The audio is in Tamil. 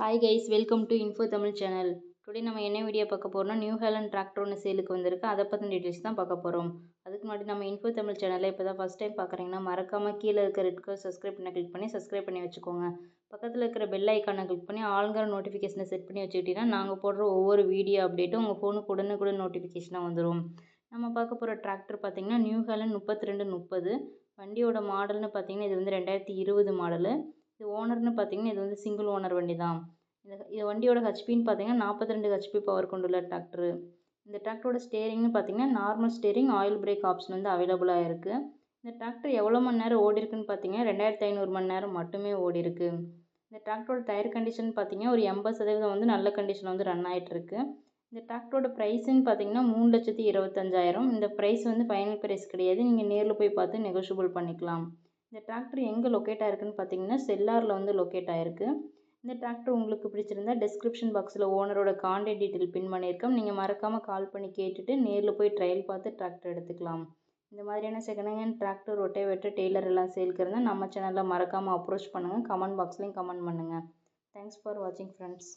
Hi guys welcome to info Tamil channel today நம்ம என்ன வீடியோ பார்க்க போகிறோம்னா நியூ ஹேலன் டிராக்டர் ஒன்று சேலுக்கு வந்திருக்கு. அதை பற்றின டீட்டெயில்ஸ் தான் பார்க்க போகிறோம் அதுக்கு முன்னாடி நம்ம இன்ஃபோ தமிழ் சேனலில் இப்போ தான் ஃபஸ்ட் டைம் பார்க்குறீங்கன்னா மறக்காமல் கீழே இருக்க ரெட் கலர் சப்ஸ்கிரைப் பண்ண கிளிக் பண்ணி சப்ஸ்கிரைப் பண்ணி வச்சுக்கோங்க. பக்கத்தில் இருக்கிற பெல் ஐக்கானை கிளிக் பண்ணி ஆளுங்கிற நோட்டிஃபிகேஷனை செட் பண்ணி வச்சுக்கிட்டிங்கன்னா நாங்கள் போடுற ஒவ்வொரு வீடியோ அப்டேட்டும் உங்கள் ஃபோனுக்கு உடனுக்குடன் நோட்டிஃபிகேஷனாக வந்துடும் நம்ம பார்க்க போகிற டிராக்டர் பார்த்திங்கன்னா நியூ ஹேலன் முப்பத்தி ரெண்டு முப்பது. வண்டியோட மாடல்னு பார்த்தீங்கன்னா இது வந்து ரெண்டாயிரத்தி இருபது மாடலு இது ஓனர்னு பார்த்தீங்கன்னா இது வந்து சிங்கிள் ஓனர் வண்டி தான் இந்த இது வண்டியோட ஹெச்பின்னு பார்த்தீங்கன்னா நாற்பத்தி ரெண்டு ஹெச்பி பவர் கொண்டுள்ள டிராக்டரு இந்த டிராக்டரோட ஸ்டேரிங்னு பார்த்தீங்கன்னா normal steering oil brake option வந்து அவைலபிளாக இருக்குது இந்த டிராக்டர் எவ்வளோ மணி நேரம் ஓடி இருக்குன்னு பார்த்தீங்கன்னா ரெண்டாயிரத்தி ஐநூறு மணி நேரம் மட்டுமே ஓடி இருக்குது இந்த டிராக்டரோட டயர் கண்டிஷன் பார்த்தீங்கன்னா ஒரு எண்பது சதவீதம் வந்து நல்ல கண்டிஷன் வந்து ரன் ஆகிட்டுருக்கு இந்த டிராக்டரோட ப்ரைஸுன்னு பார்த்தீங்கன்னா மூணு லட்சத்தி இருபத்தஞ்சாயிரம். இந்த ப்ரைஸ் வந்து ஃபைனல் ப்ரைஸ் கிடையாது. நீங்கள் நேரில் போய் பார்த்து நெகோஷியபிள் பண்ணிக்கலாம். இந்த டிராக்டர் எங்கே லொக்கேட் ஆயிருக்குன்னு பார்த்தீங்கன்னா செல்லாரில் வந்து லொக்கேட் ஆயிருக்கு. இந்த டிராக்டர் உங்களுக்கு பிடிச்சிருந்தா டிஸ்கிரிப்ஷன் பாக்ஸில் ஓனரோட கான்டாக்ட் டீட்டெயில் பின் பண்ணியிருக்கோம். நீங்கள் மறக்காமல் கால் பண்ணி கேட்டுட்டு நேரில் போய் ட்ரையல் பார்த்து டிராக்டர் எடுத்துக்கலாம். இந்த மாதிரியான second hand tractor rotavator trailer எல்லாம் சேல்க்கு இருந்தால் நம்ம சேனலில் மறக்காமல் அப்ரோச் பண்ணுங்கள் கமெண்ட் பாக்ஸ்லேயும் கமெண்ட் பண்ணுங்கள் தேங்க்ஸ் ஃபார் வாட்சிங் ஃப்ரெண்ட்ஸ்